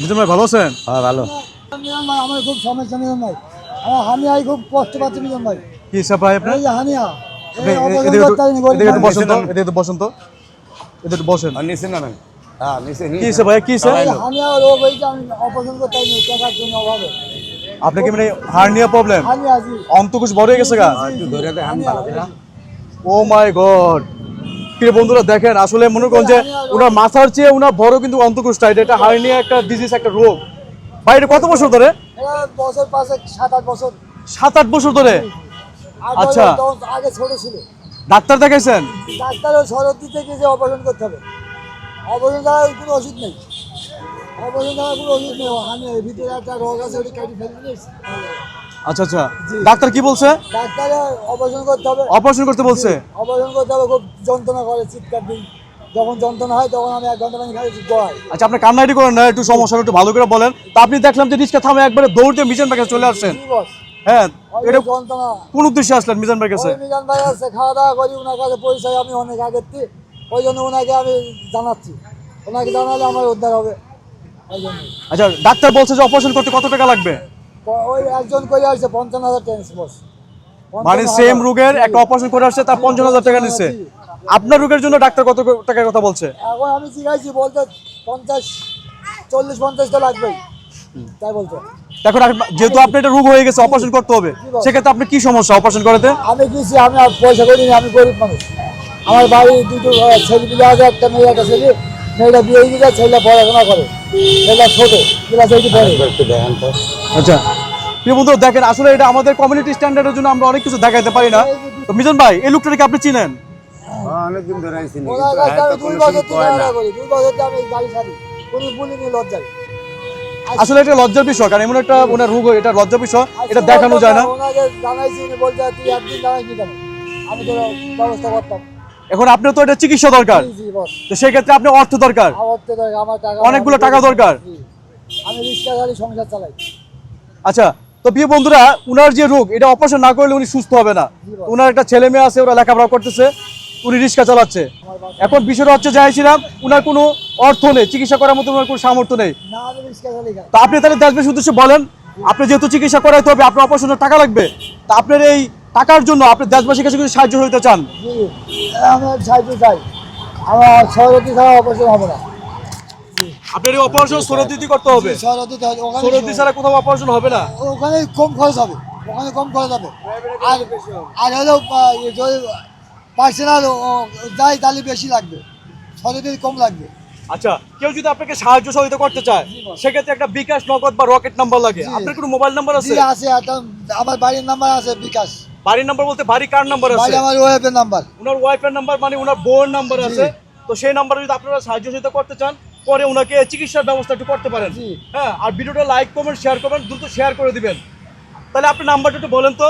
মিজান ভাই ভালো আছেন? হ্যাঁ ভালো। ভাই আমার খুব সমস্যা মিলন ভাই। আমার হানিয়াই খুব কষ্ট পাচ্ছে মিলন ভাই। কি হিসাব ভাই আপনার? হানিয়া এদিকে একটু-। বসেন তো এদিকে একটু বসেন তো। এদিকে একটু বসেন। হ্যাঁ নিচে কি ভাই কি হিসাব? এই হানিয়া রোগ হয়েছে আমি অপছন্দ করতে টাকার জন্য অভাবে। আপনি কি মানে হার্নিয়া প্রবলেম অন্তকুশ বড় হয়ে গেছে গা? ও মাই গড প্রিয় বন্ধুরা দেখেন আসলে মনে করেন যে ওনার মাথার চেয়ে ওনার বড় কিন্তু অন্তকুশটা এটা হার্নিয়া একটা ডিজিজ একটা রোগ। ভাই এটা কত বছর ধরে? বছর সাত আট বছর। সাত আট বছর ধরে? আচ্ছা। আগে ছোট ছিল। ডাক্তার দেখাইছেন? ডাক্তারও শরৎ দিতে গিয়ে অপারেশন করতে হবে। অপারেশন কোনো ওষুধ নেই। অপারেশন কোনো ওষুধ নেই। ভিতরে একটা রোগ আছে ওটি কেটে ফেলে দিয়েছে। আচ্ছা আচ্ছা। ডাক্তার কি বলছে? ডাক্তারে অপারেশন করতে হবে। অপারেশন করতে বলছে? অপারেশন করতে হবে খুব যন্ত্রণা করে চিৎকার দিই যখন যন্ত্রণা হয় তখন আমি এক ঘণ্টা পানি খাই দোয়াই। আচ্ছা আপনি কান্নাইটি করেন না একটু সমস্যা একটু ভালো করে বলেন। তা আপনি দেখলাম যে রিক্সা থামে একবারে দৌড়তে মিজান ভাই কাছে চলে আসছেন। হ্যাঁ এটা কোন উদ্দেশ্যে আসলেন মিজান ভাই কাছে? ওই মিজান ভাই আছে খাওয়া দাওয়া করি ওনার কাছে পরিচয় আমি অনেক আগের ওই জন্য ওনাকে আমি জানাচ্ছি। ওনাকে জানালে আমার উদ্ধার হবে। আচ্ছা ডাক্তার বলছে যে অপারেশন করতে কত টাকা লাগবে? ওই একজন করে আসছে পঞ্চান্ন হাজার টেন্স বস। মানে সেম রোগের একটা অপারেশন করে আসছে তার পঞ্চান্ন হাজার টাকা নিচ্ছে আপনার রোগের জন্য ডাক্তার কত টাকার কথা বলছে? এখন আমি জিজ্ঞাসি বলতে পঞ্চাশ চল্লিশ পঞ্চাশ তো লাগবেই তাই বলছে। এখন যেহেতু আপনার এটা রোগ হয়ে গেছে অপারেশন করতে হবে সেক্ষেত্রে আপনি কি সমস্যা অপারেশন করাতে? আমি কিছু আমি পয়সা করিনি আমি গরিব মানুষ। আমার বাড়ি দুটো ছেলে পিলে আছে একটা মেয়ে একটা ছেলে। মেয়েটা বিয়ে দিয়ে যায় ছেলেটা পড়াশোনা করে। ছোট। ক্লাস এইটি আচ্ছা। প্রিয় বন্ধু দেখেন আসলে এটা আমাদের কমিউনিটি স্ট্যান্ডার্ডের জন্য আমরা অনেক কিছু দেখাইতে পারি না। তো মিজান ভাই এই লোকটাকে আপনি চিনেন? হ্যাঁ, অনেকদিন ধরে হ্যাঁ আসলে এটা লজ্জার বিষয় কারণ এমন একটা ওনার রোগ এটা লজ্জার বিষয় এটা দেখানো যায় না। জানাইছি তুই একদিন জানাইছি কেন? আমি তো ব্যবস্থা করতাম। এখন আপনার তো এটা চিকিৎসা দরকার। তো সেই ক্ষেত্রে আপনি অর্থ দরকার অনেকগুলো টাকা দরকার। আমি রিক্সা গাড়ি সংসার চালাই। আচ্ছা তো প্রিয় বন্ধুরা উনার যে রোগ এটা অপারেশন না করলে উনি সুস্থ হবে না। উনার একটা ছেলে মেয়ে আছে ওরা লেখাপড়া করতেছে উনি রিক্সা চালাচ্ছে। এখন বিষয়টা হচ্ছে চাইছিলাম উনার কোনো অর্থ নেই চিকিৎসা করার মতো উনার কোনো সামর্থ্য নেই। তো আপনি তাহলে দেশবাসীর উদ্দেশ্যে বলেন আপনি যেহেতু চিকিৎসা করাইতে হবে আপনার অপারেশনের টাকা লাগবে তা আপনার এই টাকার জন্য আপনি দেশবাসীর কাছে কিছু সাহায্য হইতে চান? জি সাহায্য চাই। আমার সরতি ছাড়া অপারেশন হবে না। আপনার এই অপারেশন সরদিতি করতে হবে। সরতি ওখানে সরদি ছাড়া কোথাও অপারেশন হবে না। ওখানে কম খরচ হবে। ওখানে কম খরচ হবে। আর আর হলো ইয়ে যদি পার্সোনাল যাই তাহলে বেশি লাগবে। সরতি কম লাগবে। আচ্ছা কেউ যদি আপনাকে সাহায্য সহযোগিতা করতে চায় সেক্ষেত্রে একটা বিকাশ নগদ বা রকেট নাম্বার লাগে। আপনার কোনো মোবাইল নাম্বার আছে? আছে একটা আমার বাড়ির নাম্বার আছে বিকাশ। বাড়ির নাম্বার বলতে বাড়ি কার নাম্বার আছে? আমার ওয়েবের নাম্বার ওনার ওয়াইফের নাম্বার মানে ওনার বোন নাম্বার আছে। তো সেই নাম্বারে যদি আপনারা সাহায্য সহযোগিতা করতে চান পরে ওনাকে চিকিৎসার ব্যবস্থা একটু করতে পারেন। হ্যাঁ আর ভিডিওটা লাইক কমেন্ট শেয়ার করবেন দ্রুত শেয়ার করে দিবেন। তাহলে আপনি নাম্বারটা একটু বলেন তো।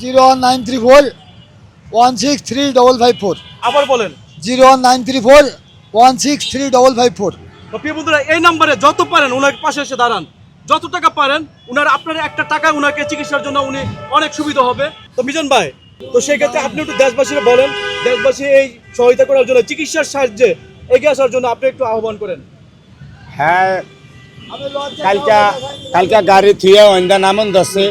Zero one nine three four one six three double five four আবার বলেন। Zero one nine three four one six three double five four তো প্রিয় বন্ধুরা এই নাম্বারে যত পারেন ওনার পাশে এসে দাঁড়ান। যত টাকা পারেন উনার আপনার একটা টাকা উনাকে চিকিৎসার জন্য উনি অনেক সুবিধা হবে। তো মিজান ভাই তো সেই ক্ষেত্রে আপনি একটু দেশবাসীরা বলেন দেশবাসী এই সহায়তা করার জন্য চিকিৎসার সাহায্যে এগিয়ে আসার জন্য আপনি একটু আহ্বান করেন। হ্যাঁ কালকা কালকা গাড়ি থুয়ে ওইন্দা নামন দশে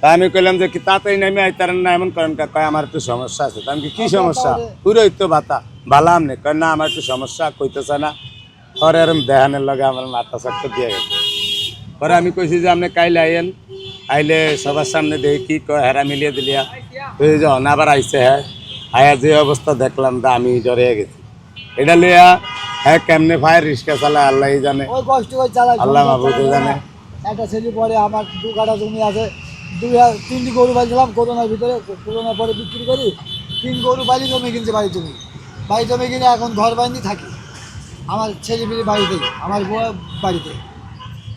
তা আমি কইলাম যে কি তাড়াতাড়ি নামে আইতারেন না এমন করেন কা কয় আমার একটু সমস্যা আছে। তা আমি কি, সমস্যা? পুরোই তো ভাতা বালাম নে কয় না আমার একটু সমস্যা কইতেছে না। পরে এরম দেহানের লগে আমার মাথা চাকটা দিয়ে গেছে। পরে আমি কইছি যে আপনি কাইলে আইয়েন। আইলে সবার সামনে দেখি কি কয় হেরা মিলিয়ে দিলিয়া তুই যে অনাবার আইসে হ্যাঁ আয়া যে অবস্থা দেখলাম তা আমি জড়িয়ে গেছি। এটা লিয়া হ্যাঁ কেমনে ফায়ার রিক্সা চালায় আল্লাহ জানে। আল্লাহ মাহবুদও জানে। একটা ছেলে পরে আমার দু কাটা জমি আছে। দুই হাজার তিনটি গরু পাইছিলাম করোনার ভিতরে। করোনার পরে বিক্রি করি। তিন গরু বাড়ি জমি কিনছে বাড়ি জমি। বাড়ি জমি কিনে এখন ঘর বাড়ি থাকি। আমার ছেলে মেয়ে বাড়িতেই আমার বউ বাড়িতে।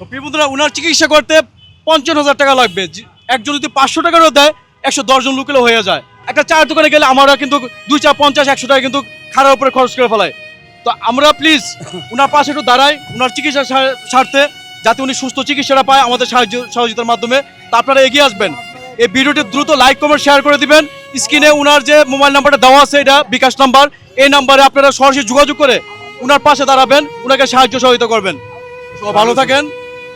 তো প্রিয় বন্ধুরা, উনার চিকিৎসা করতে পঞ্চান্ন হাজার টাকা লাগবে। একজন যদি পাঁচশো টাকারও দেয়, একশো দশজন লোকেরও হয়ে যায়। একটা চার দোকানে গেলে আমরা কিন্তু দুই চার পঞ্চাশ, একশো টাকা কিন্তু খারাপ উপরে খরচ করে ফেলাই তো আমরা প্লিজ উনার পাশে একটু দাঁড়াই, উনার চিকিৎসা সা- স্বার্থে যাতে উনি সুস্থ চিকিৎসাটা পায় আমাদের সাহায্য, সহযোগিতার মাধ্যমে। তা আপনারা এগিয়ে আসবেন। এই ভিডিওটি দ্রুত লাইক কমেন্ট শেয়ার করে দিবেন। স্ক্রিনে উনার যে মোবাইল নাম্বারটা দেওয়া আছে, এটা বিকাশ নাম্বার। এই নাম্বারে আপনারা সরাসরি যোগাযোগ করে উনার পাশে দাঁড়াবেন, উনাকে সাহায্য সহযোগিতা করবেন। ভালো থাকেন।